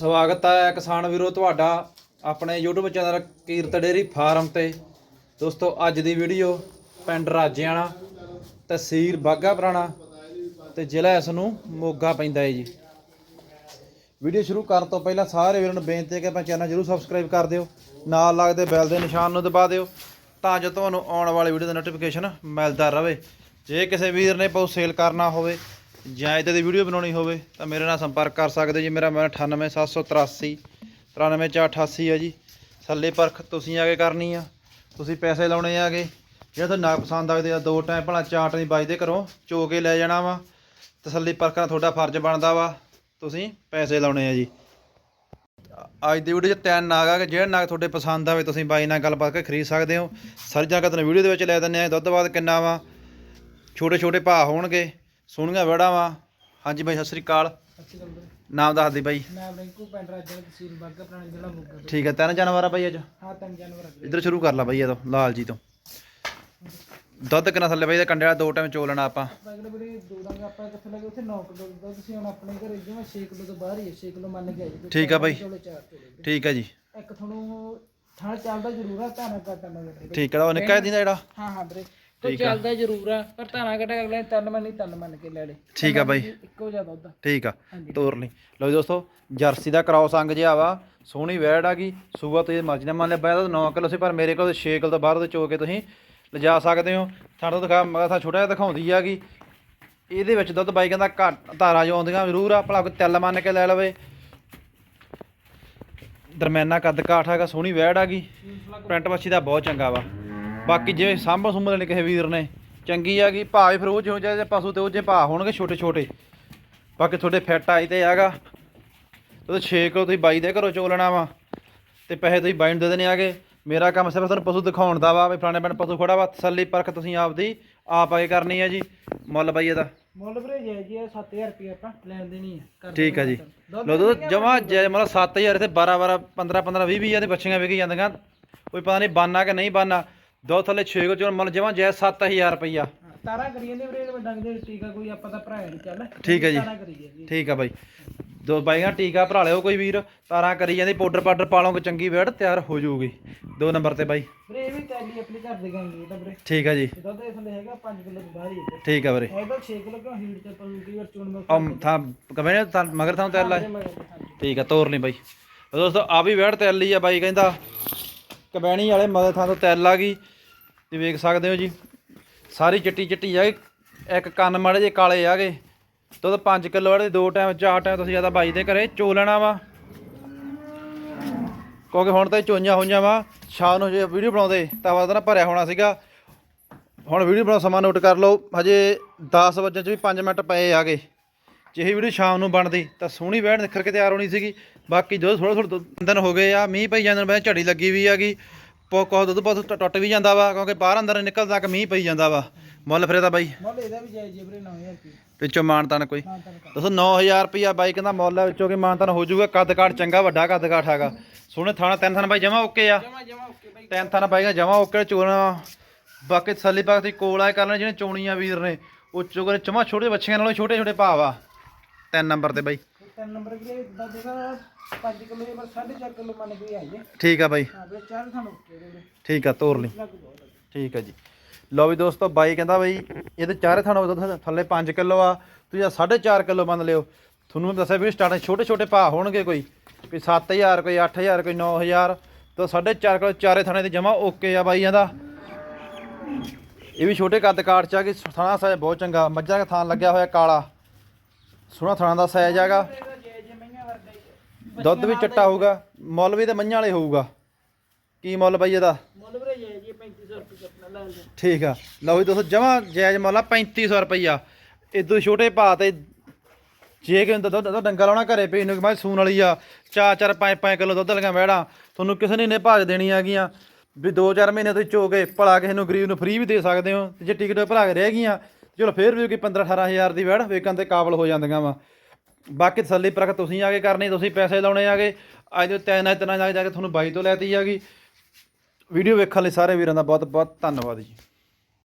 ਸਵਾਗਤ ਹੈ ਕਿਸਾਨ ਵੀਰੋ ਤੁਹਾਡਾ ਆਪਣੇ YouTube channel Kirat dairy farm ਤੇ। ਦੋਸਤੋ, ਅੱਜ ਦੀ ਵੀਡੀਓ ਪਿੰਡ ਰਾਜਿਆਣਾ, ਤਹਿਸੀਲ ਬਾਗਾ ਪੁਰਾਣਾ ਤੇ ਜ਼ਿਲ੍ਹਾ ਇਸ ਨੂੰ ਮੋਗਾ ਪੈਂਦਾ ਹੈ ਜੀ। ਵੀਡੀਓ ਸ਼ੁਰੂ ਕਰਨ ਤੋਂ ਪਹਿਲਾਂ ਸਾਰੇ ਵੀਰਾਂ ਨੂੰ ਬੇਨਤੀ ਹੈ ਕਿ ਆਪਣਾ ਚੈਨਲ ਜਰੂਰ ਸਬਸਕ੍ਰਾਈਬ ਕਰ ਦਿਓ, ਨਾਲ ਲੱਗਦੇ ਬੈਲ ਦੇ ਨਿਸ਼ਾਨ ਨੂੰ ਦਬਾ ਦਿਓ ਤਾਂ ਜੋ ਤੁਹਾਨੂੰ ਆਉਣ ਵਾਲੀ ਵੀਡੀਓ ਦਾ ਨੋਟੀਫਿਕੇਸ਼ਨ ਮਿਲਦਾ ਰਹੇ। ਜੇ ਕਿਸੇ ਵੀਰ ਨੇ ਪਉ ਸੇਲ ਕਰਨਾ ਹੋਵੇ ਜਾਂ ਇੱਦਾਂ ਦੀ ਵੀਡੀਓ ਬਣਾਉਣੀ ਹੋਵੇ ਤਾਂ ਮੇਰੇ ਨਾਲ ਸੰਪਰਕ ਕਰ ਸਕਦੇ ਜੀ। ਮੇਰਾ ਮੋਬਾਈਲ 98783 93488 ਆ ਜੀ। ਥੱਲੇ ਪਰਖ ਤੁਸੀਂ ਆ ਕੇ ਕਰਨੀ ਆ। ਤੁਸੀਂ ਪੈਸੇ ਲਾਉਣੇ ਆਗੇ। ਜੇ ਤੁਹਾਨੂੰ ਨਾ ਪਸੰਦ ਆਵੇ ਤਾਂ ਦੋ ਟਾਈਮ ਭਲਾ ਚਾਟ ਨਹੀਂ ਵੱਜਦੇ ਘਰੋਂ ਚੋ ਕੇ ਲੈ ਜਾਣਾ ਵਾ। ਤਸੱਲੀ ਪਰਖਣਾ ਤੁਹਾਡਾ ਫਰਜ਼ ਬਣਦਾ ਵਾ। ਤੁਸੀਂ ਪੈਸੇ ਲਾਉਣੇ ਆ ਜੀ। ਅੱਜ ਦੀ ਵੀਡੀਓ 'ਚ ਤਿੰਨ ਨਾਗ ਆ ਕਿ ਜਿਹੜੇ ਨਾਗ ਤੁਹਾਡੇ ਪਸੰਦ ਆਵੇ ਤੁਸੀਂ ਬਾਈ ਨਾਲ ਗੱਲਬਾਤ ਕਰਕੇ ਖਰੀਦ ਸਕਦੇ ਹੋ। ਸਾਰੀ ਜਗ੍ਹਾ ਤੁਹਾਨੂੰ ਵੀਡੀਓ ਦੇ ਵਿੱਚ ਲੈ ਦਿੰਦੇ ਆ। ਦੁੱਧ ਬਾਅਦ ਕਿੰਨਾ ਵਾ? ਛੋਟੇ ਛੋਟੇ ਭਾਅ ਹੋਣਗੇ। ਸੋਹਣੀਆਂ ਵੜਾ ਵਾ। ਹਾਂਜੀ ਬਾਈ ਸਤਿ ਸ੍ਰੀ ਅਕਾਲ। ਨਾਮ ਦੱਸ ਦੇ ਬਾਈ। ਮੈਂ ਰਿੰਕੂ ਪਿੰਡ ਰਾਜਾ ਤਹਿਸੀਲ ਬਾਗਾ ਪੁਰਾਣੀ ਜ਼ਿਲ੍ਹਾ ਮੋਗਾ ਤੋਂ। ਠੀਕ ਹੈ ਤਿੰਨ ਜਾਨਵਰ ਆ ਬਾਈ ਅੱਜ? ਹਾਂ ਤਿੰਨ ਜਾਨਵਰ ਅੱਗੇ ਇੱਧਰ ਸ਼ੁਰੂ ਕਰ ਲਾ ਬਾਈ ਇਹ ਤੋਂ ਲਾਲ ਜੀ ਤੋਂ। ਦੁੱਧ ਕਿੰਨਾ ਥੱਲੇ ਬਾਈ ਦਾ ਕੰਡੇ ਵਾਲਾ ਦੋ ਟਾਈਮ ਚੋ ਲੈਣਾ ਆਪਾਂ। ਅਗਲੇ ਵੀਰੇ ਦੋ ਆਪਾਂ ਕਿੱਥੇ ਲੱਗੇ? ਉੱਥੇ 9 ਕਿਲੋ ਦਾ ਤੁਸੀਂ ਹੁਣ ਆਪਣੇ ਘਰੇ ਜਿਵੇਂ 6 ਕਿਲੋ ਤੋਂ ਬਾਹਰ ਹੀ ਹੈ 6 ਕਿਲੋ ਮੰਨ ਕੇ ਆਈ ਜੀ। ਠੀਕ ਆ ਬਾਈ। ਚੋਲੇ ਚਾਰ ਚੋਲੇ ਵੀਰੇ। ਠੀਕ ਹੈ ਜੀ। ਇੱਕ ਤੁਹਾਨੂੰ ਥਾਂ ਚੱਲਦਾ ਜ਼ਰੂਰ ਆ ਧਾਨਾ ਘਟਾ ਨਾ ਵੀਰੇ। ਠੀਕ ਹੈ ਉਹ ਨਿੱਕਾ ਜਿਹਾ ਜਿਹੜਾ। ਹਾਂ ਹਾਂ ਵੀਰੇ। ਤੇ ਚੱਲਦਾ ਜ਼ਰੂਰ ਆ ਪਰ ਧਾਨਾ ਘਟਾ ਅਗਲੇ ਤਿੰਨ ਮੰਨ ਤਿੰਨ ਮੰਨ ਕੇ ਲੈ ਲੈ। ਠੀਕ ਆ ਬਾਈ। ਇੱਕੋ ਜਿਹਾ ਦੁੱਧ ਠੀਕ ਆ ਹਾਂਜੀ। ਤੋਰ ਲਈ। ਲਓ ਜੀ ਦੋਸਤੋ ਜਰਸੀ ਦਾ ਕ੍ਰਾਸ ਅੰਗ ਜਿਹਾ ਵਾ। ਸੋਹਣੀ ਵੈੜ ਆ ਗਈ ਸੂਆ ਤੁਸੀਂ ਮਰਜ਼ੀ ਨਾਲ ਮੰਨ ਲਿਆ ਬਾਇਆ ਤਾਂ 9 ਕਿਲੋ ਸੀ ਪਰ ਮੇਰੇ ਕੋਲ 6 ਕਿਲੋ ਤੋਂ ਬਾਹਰ ਦੇ ਚੋ ਕੇ ਤੁਸੀਂ ਲਿਜਾ ਸਕਦੇ ਹੋ। ਥਾਂ ਤੋਂ ਦਿਖਾ ਮੈਂ ਥਾਂ ਛੋਟਾ ਜਿਹਾ ਦਿਖਾਉਂਦੀ ਆ ਗਈ। ਇਹਦੇ ਵਿੱਚ ਦੁੱਧ ਬਾਈ ਕਹਿੰਦਾ ਘੱਟ ਧਾਰਾਂ ਜੋ ਆਉਂਦੀਆਂ ਜ਼ਰੂਰ ਆ ਭਲਾ ਕੋਈ ਤਿਲ ਮੰਨ ਕੇ ਲੈ ਲਵੇ। ਦਰਮਿਆਨਾ ਕੱਦ ਕਾਠ ਹੈਗਾ ਸੋਹਣੀ ਵੈੜ ਆ ਗਈ। ਪ੍ਰਿੰਟ ਮੱਛੀ ਦਾ ਬਹੁਤ ਚੰਗਾ ਵਾ। ਬਾਕੀ ਜਿਵੇਂ ਸਾਂਭਣ ਸੁੰਭਣ ਨੇ ਕਿਸੇ ਵੀਰ ਨੇ ਚੰਗੀ ਆ ਗਈ ਭਾਵੇਂ ਫਿਰ ਉਹ ਜਿਹੋ ਜਿਹੇ ਪਸ਼ੂ ਤੇ ਉਹ ਜਿਹੇ ਭਾਅ ਹੋਣਗੇ ਛੋਟੇ ਛੋਟੇ। ਬਾਕੀ ਤੁਹਾਡੇ ਫਿੱਟ ਆਈ ਤੇ ਹੈਗਾ। ਉਹਦੇ 6 ਕਿਲੋ ਤੁਸੀਂ ਬਾਈ ਦੇ ਘਰੋਂ ਚੋਲਣਾ ਵਾ ਤੇ ਪੈਸੇ ਤੁਸੀਂ ਬਾਈ ਨੂੰ ਦੇ ਦੇਣੇ ਆਗੇ ਮੇਰਾ ਕੰਮ ਸਿਰਫ ਤੁਹਾਨੂੰ ਪਸ਼ੂ ਦਿਖਾਉਣ ਦਾ ਵਾ ਵੀ ਫਲਾਣੇ ਪਿੰਡ ਪਸ਼ੂ ਖੜਾ ਵਾ ਤਸੱਲੀ ਪਰਖ ਤੁਸੀਂ ਆਪਦੀ ਆਪ ਆ ਕੇ ਕਰਨੀ ਹੈ ਜੀ। ਮੁੱਲ ਬਾਈ ਇਹਦਾ। ਮੁੱਲ ਵੀਰੇ ਜੈ ਜੀ 7000 ਰੁਪਏ ਆਪਾਂ ਲੈਣ ਦੇਣੀ ਹੈ ਠੀਕ ਆ ਜੀ। ਲੋ ਦੋ ਜਮਾ ਜੈ ਮਤਲਬ 7000 ਤੇ 12 12 15 15 20 20 ਦੇ ਬੱਚੀਆਂ ਵਿਕ ਜਾਂਦੀਆਂ। ਕੋਈ ਪਤਾ ਨਹੀਂ ਬਾਨਾ ਕਿ ਨਹੀਂ ਬਾਨਾ। ਦੋ ਥੱਲੇ 6 ਕੋ ਚੋਂ ਮੁੱਲ ਜਮਾ ਜੈ 7000 ਰੁਪਈਆ। ਹਾਂ, ਤਾਰਾ ਕਰੀ ਜਾਂਦੇ ਵੀਰੇ ਡੰਗ ਦੇ ਟੀਕਾ ਕੋਈ ਆਪਾਂ ਦਾ ਭਰਾ ਨਹੀਂ ਚੱਲ। ਠੀਕ ਹੈ ਜੀ। ਤਾਰਾ ਠੀਕ ਆ ਬਾਈ। ਦੋ ਬਾਈਆਂ ਟੀਕਾ ਭਰਾ ਲਿਓ ਕੋਈ ਵੀਰ ਤਾਰਾਂ ਕਰੀ ਜਾਂਦੀ ਪਾਊਡਰ ਪਾਊਡਰ ਪਾ ਲਓਗੇ ਚੰਗੀ ਵੇੜ ਤਿਆਰ ਹੋ ਜਾਊਗੀ। ਦੋ ਨੰਬਰ ਤੇ ਬਾਈ। ਵੀਰੇ ਇਹ ਵੀ ਟੈਲੀ ਆਪਣੇ ਘਰ ਦੇ ਗਾਂਗੇ ਤਾਂ ਵੀਰੇ। ਠੀਕ ਆ ਜੀ। ਦੁੱਧ ਇਸ ਥੱਲੇ ਹੈਗਾ 5 ਕਿਲੋ ਤੋਂ ਬਾਹਰ ਹੀ ਹੈ ਠੀਕ ਆ ਵੀਰੇ। ਹੈਗਾ 6 ਕਿਲੋ ਕਿਉਂ ਹੀਟ ਚ ਪਊ ਕਈ ਵਾਰ ਚੁਣ ਮੈਂ ਥਾਂ ਕਵੇਂ ਨੇ ਤਾਂ ਮਗਰ ਥਾਂ ਲਾਏ? ਹਾਂਜੀ। ਠੀਕ ਆ ਤੋਰ ਨਹੀਂ ਬਾਈ। ਦੋਸਤੋ ਆ ਵੀ ਵੇੜ ਤਿਆਰ ਲਈ ਆ ਬਾਈ ਕਹਿੰਦਾ ਕਬੈਣੀ ਵਾਲੇ ਮਗਰ ਥਾਂ ਤੋਂ ਤਿਆਰ ਆ ਗਈ। ਤੇ ਵੇਖ ਸਕਦੇ ਹੋ ਜੀ। ਸਾਰੀ ਚਿੱਟੀ ਚਿੱਟੀ ਆ ਇੱਕ ਕੰਨ ਮਾੜੇ ਜੇ ਕਾਲੇ ਆ ਆਗੇ ਦੁੱਧ 5 ਕਿਲੋ ਵਾਲੇ ਦੋ ਟਾਈਮ, ਚਾਰ ਟਾਈਮ ਤੁਸੀਂ ਜ਼ਿਆਦਾ ਬਾਈ ਦੇ ਘਰੇ ਚੋ ਲੈਣਾ ਵਾ। ਕਿਉਂਕਿ ਹੁਣ ਤਾਂ ਇਹ ਚੋਈਆਂ ਹੋਈਆਂ ਵਾ। ਸ਼ਾਮ ਨੂੰ ਜੇ ਵੀਡੀਓ ਬਣਾਉਂਦੇ, ਤਾਂ ਵਾਦਾ ਨਾ ਭਰਿਆ ਹੋਣਾ ਸੀਗਾ। ਹੁਣ ਵੀਡੀਓ ਬਣਾਉਣ ਸਮਾਂ ਨੋਟ ਕਰ ਲਓ। ਹਜੇ 10 ਵਜੇ ਚ ਵੀ 5 ਮਿੰਟ ਪਏ ਆ ਗਏ। ਜੇ ਇਹ ਵੀਡੀਓ ਸ਼ਾਮ ਨੂੰ ਬਣਦੀ ਤਾਂ ਸੋਹਣੀ ਵਹਿਣ ਨਿਖਰ ਕੇ ਤਿਆਰ ਹੋਣੀ ਸੀਗੀ। ਬਾਕੀ ਜੋ ਥੋੜਾ ਥੋੜਾ ਦਿਨ ਹੋ ਗਏ ਆ ਮੀਂਹ ਪਈ ਜਾਂਦੇ ਨੇ ਝੜੀ ਲੱਗੀ ਵੀ ਹੈਗੀ। ਪੋਕੋ ਦੁੱਧ ਬਹੁਤ ਟੁੱਟ- ਵੀ ਜਾਂਦਾ ਵਾ ਕਿਉਂਕਿ ਬਾਹਰ ਅੰਦਰ ਨਿਕਲਦਾ ਕਿ ਮੀਂਹ ਪਈ ਜਾਂਦਾ ਵਾ। ਮੁੱਲ ਫਿਰੇ ਤਾਂ ਬਾਈ। ਮੁੱਲ ਇਹਦਾ ਵੀ ਜਾਇਜ਼ ਜੀ ਵੀਰੇ 9000 ਰੁਪਏ। ਵਿੱਚੋਂ ਮਾਨਤਾਨ ਕੋਈ। ਹਾਂ ਤਾਂ ਦੱਸੋ 9000 ਰੁਪਿਆ ਬਾਈ ਕਹਿੰਦਾ ਮੁੱਲ ਹੈ ਵਿੱਚੋਂ ਕਿ ਮਾਨਤਾਨ ਹੋ ਜਾਊਗਾ ਕੱਦ ਕਾਠ ਚੰਗਾ ਵੱਡਾ ਕੱਦ ਕਾਠ ਹੈਗਾ। ਸੋਹਣੇ ਥਾਣਾ ਤਿੰਨ ਥਾਣਾ ਬਾਈ ਜਮਾ ਓਕੇ ਆ। ਜਮਾ ਜਮਾ ਓਕੇ ਬਾਈ। ਤਿੰਨ ਥਾਣਾ ਬਾਈ ਜਮਾ ਓਕੇ ਚੋਣਾ ਬਾਕੀ ਤਸੱਲੀ ਪਾਕ ਦੀ ਕੋਲ ਆਏ ਕਰਨਾ ਜਿਹੜੇ ਚੋਣੀਆਂ ਵੀਰ ਨੇ ਉਹ ਚੋਗਰੇ ਚਮਾ ਛੋਟੇ ਬੱਚਿਆਂ ਨਾਲੋਂ ਛੋਟੇ ਛੋਟੇ ਭਾਵ ਆ ਤਿੰਨ ਨੰਬਰ ਤੇ ਬਾਈ। ਤਿੰਨ ਨੰਬਰ ਵੀਰੇ ਦਾ ਜਿਹੜਾ 5 ਕਿਲੋ ਦੇ ਪਰ 4.5 ਕਿਲੋ ਮੰਨ ਕੇ ਆਈ ਹੈ ਠੀਕ ਆ ਬਾਈ। ਹਾਂ ਵੀਰੇ ਚਾਰ ਤੁਹਾਨੂੰ ਓਕੇ ਵੀਰੇ ਠੀਕ ਆ ਤੋਰ ਲਈ। ਠੀਕ ਆ ਜੀ। ਲਓ ਵੀ ਦੋਸਤੋ ਬਾਈ ਕਹਿੰਦਾ ਬਈ ਇਹਦੇ ਚਾਰੇ ਥਾਣਾ ਥੱਲੇ 5 ਕਿਲੋ ਆ ਤੁਸੀਂ ਆ 4.5 ਕਿਲੋ ਮੰਨ ਲਿਓ। ਤੁਹਾਨੂੰ ਦੱਸਿਆ ਵੀ ਸਟਾਰਟਿੰਗ ਛੋਟੇ ਛੋਟੇ ਭਾਅ ਹੋਣਗੇ ਕੋਈ। ਕੋਈ 7000 ਕੋਈ 8000 ਕੋਈ 9000 ਤਾਂ 4.5 ਕਿਲੋ ਚਾਰੇ ਥਾਣੇ ਤੇ ਜਮਾ ਓਕੇ ਆ ਬਾਈਆਂ ਦਾ ਇਹ ਵੀ ਛੋਟੇ ਕੱਦ ਕਾਠ ਚ ਆ ਕਿ ਥਾਣਾ ਸਾਇਜ਼ ਬਹੁਤ ਚੰਗਾ ਮੱਝਾਂ ਦਾ ਥਾਂ ਲੱਗਿਆ ਹੋਇਆ ਕਾਲਾ। ਸੋਹਣਾ ਥਾਣਾ ਦਾ ਸਾਇਜ਼ ਹੈਗਾ ਹੀ ਦੁੱਧ ਵੀ ਚਿੱਟਾ ਹੋਊਗਾ ਮੁੱਲ ਵੀ ਤੇ ਮੱਝਾਂ ਵਾਲੇ ਹੋਊਗਾ। ਕੀ ਮੁੱਲ ਬਾਈ ਇਹਦਾ? ਮੁੱਲ ਵੀਰੇ ਜਾਇਜ਼ ਜੀ 3500 ਰੁਪਏ ਲੈ ਲਓ ਠੀਕ ਆ। ਲਓ ਜੀ ਦੋਸਤੋ ਜਮਾ ਜਾਇਜ਼ ਮੁੱਲ ਆ 3500 ਰੁਪਈਆ। ਇਦੋਂ ਛੋਟੇ ਭਾਅ ਤੇ ਜੇ ਕਿ ਦੁੱਧ ਦੁੱਧ ਡੰਗਾ ਲਾਉਣਾ ਘਰੇ ਪਈ ਨੂੰ ਮੈਂ ਸੂਣ ਵਾਲੀ ਆ 4-4 5-5 ਕਿਲੋ ਦੁੱਧ ਲਗਾ ਮੈੜਾ ਤੁਹਾਨੂੰ ਕਿਸੇ ਨੇ ਨੇ ਭਾਜ ਦੇਣੀ ਹੈਗੀਆਂ ਵੀ 2-4 ਮਹੀਨੇ ਤੁਸੀਂ ਚੋ ਕੇ ਭਲਾ ਕਿਸੇ ਨੂੰ ਗਰੀਬ ਨੂੰ ਫ੍ਰੀ ਵੀ ਦੇ ਸਕਦੇ ਹੋ ਜੇ ਟਿਕਟ ਭਰਾ ਕੇ ਰਹਿ ਗਈਆਂ। ਚਲੋ ਫੇਰ ਵੀ ਕੋਈ 15-18000 ਦੀ ਵੜ ਵੇਚਣ 'ਤੇ ਕਾਬਲ ਹੋ ਜਾਂਦੀਆਂ ਵਾ। ਬਾਕੀ ਤਸੱਲੀ ਪਰਖ ਤੁਸੀਂ ਆ ਕੇ ਕਰਨੀ, ਤੁਸੀਂ ਪੈਸੇ ਲਾਉਣੇ ਆਗੇ। ਅੱਜ ਦੇ ਤਿੰਨ ਤਿੰਨ ਜਾ ਕੇ ਤੁਹਾਨੂੰ ਬਾਈ ਤੋਂ ਲੈਤੀ ਹੈਗੀ। ਵੀਡੀਓ ਵੇਖਣ ਲਈ ਸਾਰੇ ਵੀਰਾਂ ਦਾ ਬਹੁਤ ਬਹੁਤ ਧੰਨਵਾਦ ਜੀ।